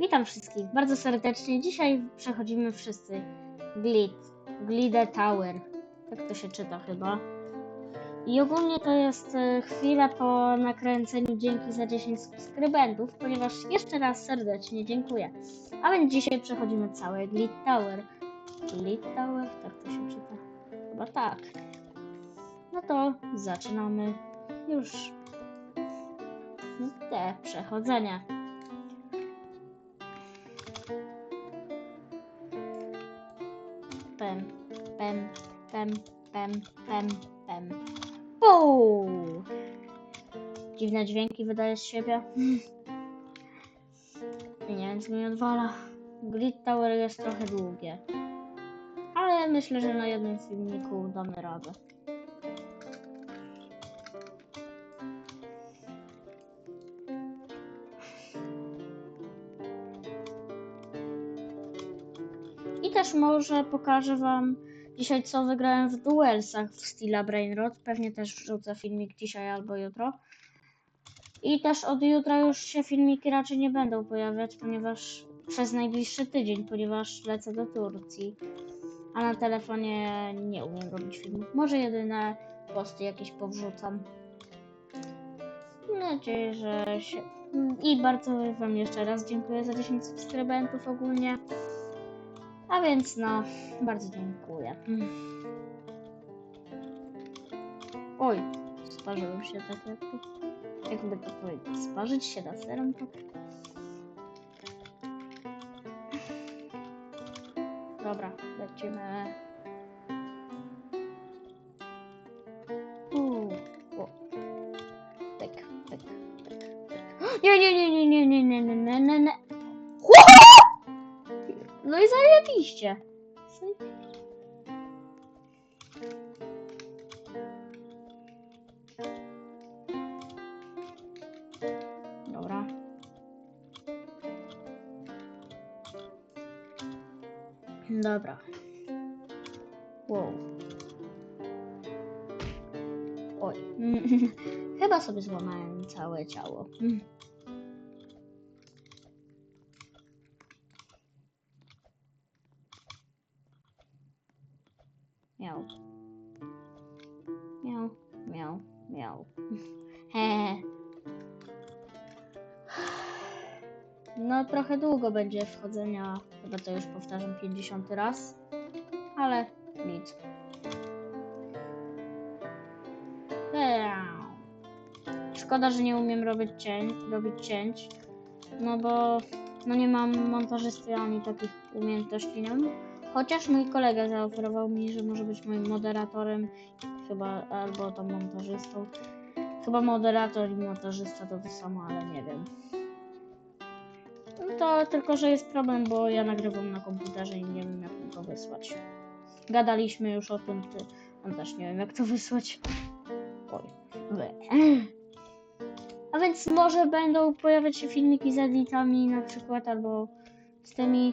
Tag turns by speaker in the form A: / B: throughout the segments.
A: Witam wszystkich bardzo serdecznie. Dzisiaj przechodzimy wszyscy Glid, Glide Tower. Tak to się czyta chyba. I ogólnie to jest e, chwila po nakręceniu dzięki za 10 subskrybentów, ponieważ jeszcze raz serdecznie dziękuję. A więc dzisiaj przechodzimy całe Glid Tower. Glid Tower? Tak to się czyta. Chyba tak. No to zaczynamy już te przechodzenia. Pem, pem, pem, pem, pem, pem. Puu! Dziwne dźwięki wydaje z siebie. Nie wiem, co mi odwala. Grid Tower jest trochę długie. Ale myślę, że na jednym filmiku damy radę. I też może pokażę wam dzisiaj co wygrałem w duelsach w Stila Brainrod. Pewnie też wrzucę filmik dzisiaj albo jutro. I też od jutra już się filmiki raczej nie będą pojawiać, ponieważ przez najbliższy tydzień, ponieważ lecę do Turcji. A na telefonie nie umiem robić filmów. Może jedyne posty jakieś powrzucam. Mam nadzieję, że się. I bardzo Wam jeszcze raz dziękuję za 10 subskrybentów ogólnie. A więc no, bardzo dziękuję. Mm. Oj, sparzyłem się tak jakby. Jakby to powiedzieć, sparzyć się na serem tak. Dobra, lecimy. Uuu, o. Pyk, pyk, pyk, pyk. Nie, nie, nie, nie, nie, nie, nie, nie, nie, nie, nie. No i zajebiście. Dobra. Dobra. Wow. Oj. Chyba sobie złamałem całe ciało. Miał. Miał, miał, miał. He. No trochę długo będzie wchodzenia, chyba to już powtarzam 50 raz, ale nic. Szkoda, że nie umiem robić cięć, robić cięć, no bo no nie mam montażysty ani takich umiejętności nie mam. Chociaż mój kolega zaoferował mi, że może być moim moderatorem, chyba albo tam montażystą. Chyba moderator i montażysta to to samo, ale nie wiem. No to tylko, że jest problem, bo ja nagrywam na komputerze i nie wiem jak mu to wysłać. Gadaliśmy już o tym, ty. On też nie wiem jak to wysłać. Oj. A więc może będą pojawiać się filmiki z editami na przykład, albo z tymi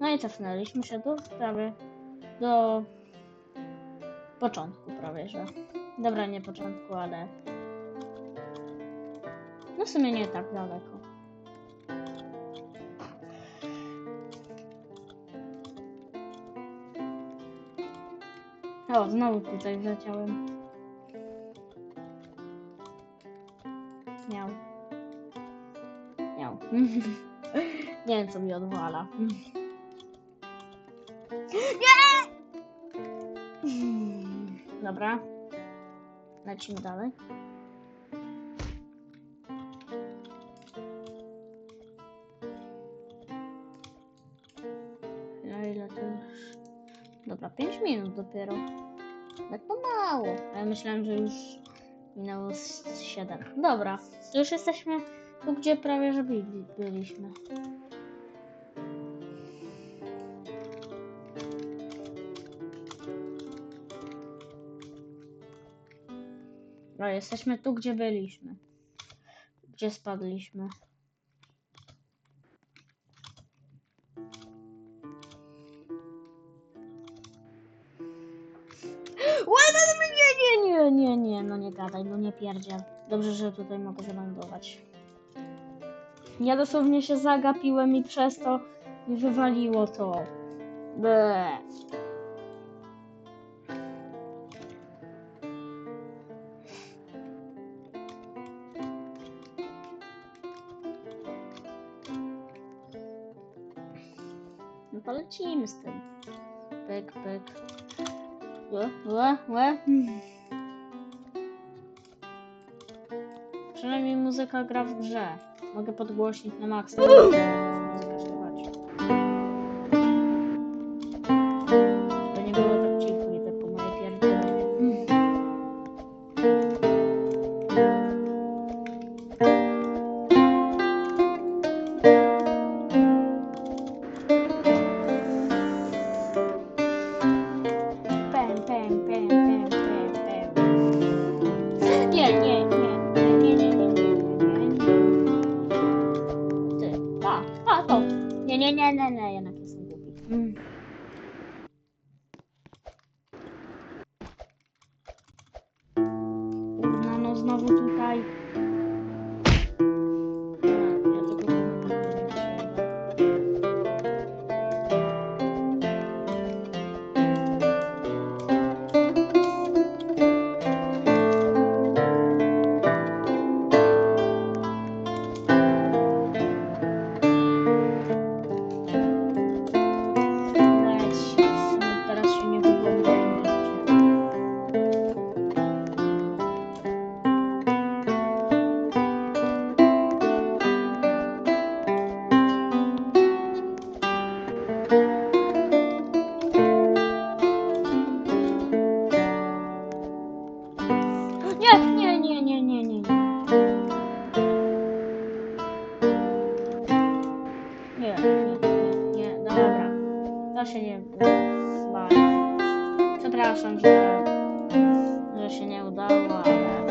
A: No i cofnęliśmy się do prawie do początku prawie, że. Dobra, nie początku, ale no w sumie nie tak daleko. O, znowu tutaj wleciałem. Miał. Miał. Nie wiem, co mi odwala. Nie! Dobra. Lecimy dalej. No ile to już? Dobra, 5 minut dopiero. Tak to mało. A ja myślałem, że już minęło 7. Dobra. To już jesteśmy tu, gdzie prawie że byli, byliśmy. No, jesteśmy tu, gdzie byliśmy. Gdzie spadliśmy. Nie, nie, nie, nie, nie, no nie gadaj, no nie pierdziel. Dobrze, że tutaj mogę wylądować. Ja dosłownie się zagapiłem i przez to wywaliło to. Ble. No to lecimy z tym. Pyk, pyk. Łe, łe, łe. Przynajmniej muzyka gra w grze. Mogę podgłośnić na maksa. um, To się nie. Przepraszam, że, że się nie udało, ale